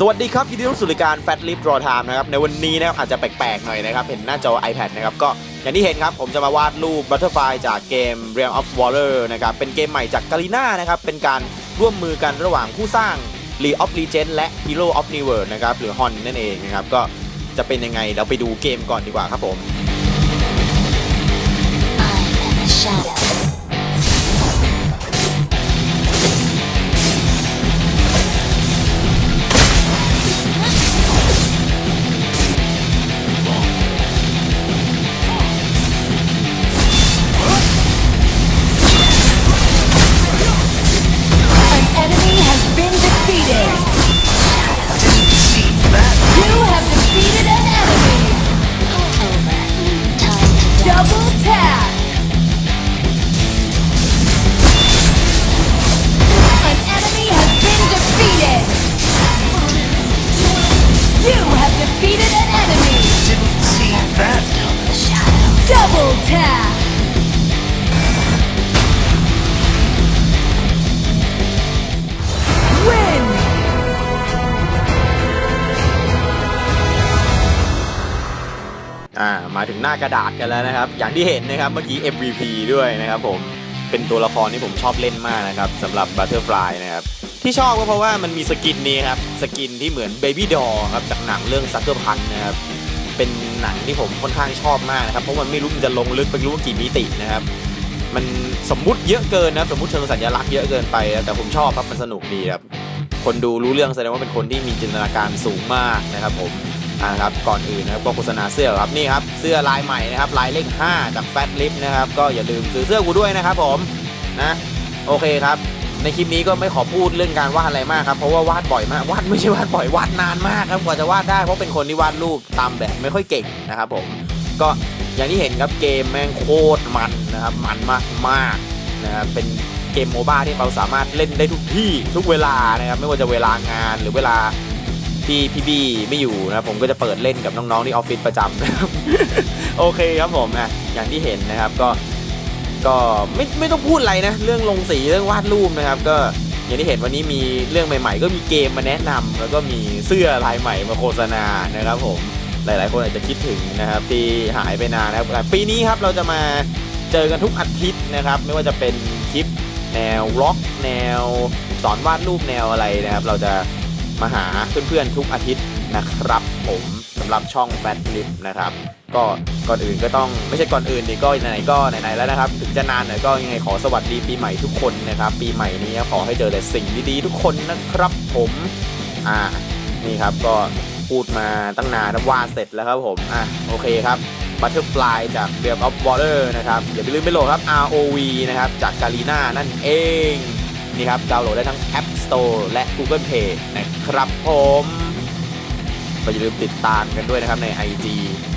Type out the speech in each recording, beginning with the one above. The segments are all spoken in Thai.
สวัสดีครับยินดีต้อนรับสู่รายการ Fat Lip Draw Time นะครับในวันนี้นะครับอาจจะแปลกๆหน่อยนะครับ เห็นหน้าจอ iPad นะครับก็อย่างที่เห็นครับ ผมจะมาวาดรูป Butterfly จากเกม Realm of Water นะครับเป็นเกมใหม่จากกาลิน่านะครับ เป็นการร่วมมือกันระหว่างผู้สร้าง League of Legends และ Hero of n e w World นะครับหรือ HON นั่นเองนะครับ ก็จะเป็นยังไงเราไปดูเกมก่อนดีกว่าครับผม I am a shadow. อ่ามาถึงหน้ากระดาษกันแล้วนะครับ อย่างที่เห็นนะครับเมื่อกี้ MVP ด้วยนะครับผมเป็นตัวละครที่ผมชอบเล่นมากนะครับสำหรับ Butterfly นะครับที่ชอบก็เพราะว่ามันมีสกินนี้ครับ สกินที่เหมือน Baby Doll ครับจากหนังเรื่อง Sucker Punch นะครับ เป็นหนังที่ผมค่อนข้างชอบมากนะครับเพราะมันไม่รู้มันจะลงลึกไปรู้ว่ากี่มิตินะครับ มันสมมุติเยอะเกินนะสมมุติเชิงสัญลักษณ์เยอะเกินไปแต่ผมชอบครับมันสนุกดีครับคนดูรู้เรื่องแสดงว่าเป็นคนที่มีจินตนาการสูงมากนะครับผมอ่าครับก่อนอื่นนะครับก็โฆษณาเสื้อครับนี่ครับเสื้อลายใหม่นะครับลายเลข5จากแฟตลิฟนะครับก็อย่าลืมซื้อเสื้อกูด้วยนะครับผมนะโอเคครับ ในคลิปนี้ก็ไม่ขอพูดเรื่องการวาดอะไรมากครับเพราะว่าวาดบ่อยมากวาดไม่ใช่วาดบ่อยวาดนานมากครับกว่าจะวาดได้เพราะเป็นคนที่วาดรูปตามแบบไม่ค่อยเก่งนะครับผมก็อย่างที่เห็นครับเกมแม่งโคตรมันนะครับมันมากมากนะครับเป็นเกมโมบ้าที่เราสามารถเล่นได้ทุกที่ทุกเวลานะครับไม่ว่าจะเวลางานหรือเวลาที่พี่บี้ไม่อยู่นะผมก็จะเปิดเล่นกับน้องๆที่ออฟฟิศประจำนะครับโอเคครับผมนะอย่างที่เห็นนะครับก็ ก็ไม่ไม่ต้องพูดอะไรนะ เรื่องลงสีเรื่องวาดรูปนะครับ ก็อย่างที่เห็นวันนี้มีเรื่องใหม่ ๆ ก็มีเกมมาแนะนำแล้วก็มีเสื้อลายใหม่มาโฆษณานะครับผมหลาย ๆ คนอาจจะคิดถึงนะครับ ที่หายไปนานนะครับปีนี้ครับเราจะมาเจอกันทุกอาทิตย์นะครับ ไม่ว่าจะเป็นคลิปแนวร็อกแนวสอนวาดรูปแนวอะไรนะครับ เราจะมาหาเพื่อน ๆ ทุกอาทิตย์ นะครับผมสำหรับช่องแฟตลิปนะครับก็ก่อนอื่นก็ต้องไม่ใช่ก่อนอื่นนี่ก็ไหนๆก็ไหนๆแล้วนะครับ ถึงจะนานหน่อยก็ยังไงขอสวัสดีปีใหม่ทุกคนนะครับ ปีใหม่นี้ขอให้เจอแต่สิ่งดีๆทุกคนนะครับผมอ่านี่ครับก็พูดมาตั้งนานววาเสร็จแล้วครับผมอะโอเคครับ Butterfly จาก Realm of Water นะครับอย่าไปลืมไปโหลดครับ ROV นะครับจากกาลีน่านั่นเองนี่ครับดาวน์โหลดได้ทั้ง App Store และ Google Play นะครับผม ก็อย่าลืมติดตามกันด้วยนะครับใน IG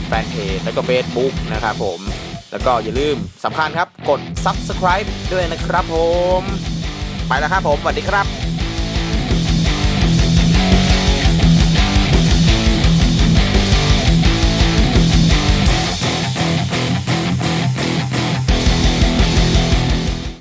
แฟนเพจแล้วก็ Facebook นะครับผม แล้วก็อย่าลืมสำคัญครับกด Subscribe ด้วยนะครับผม ไปแล้วครับผมสวัสดีครับ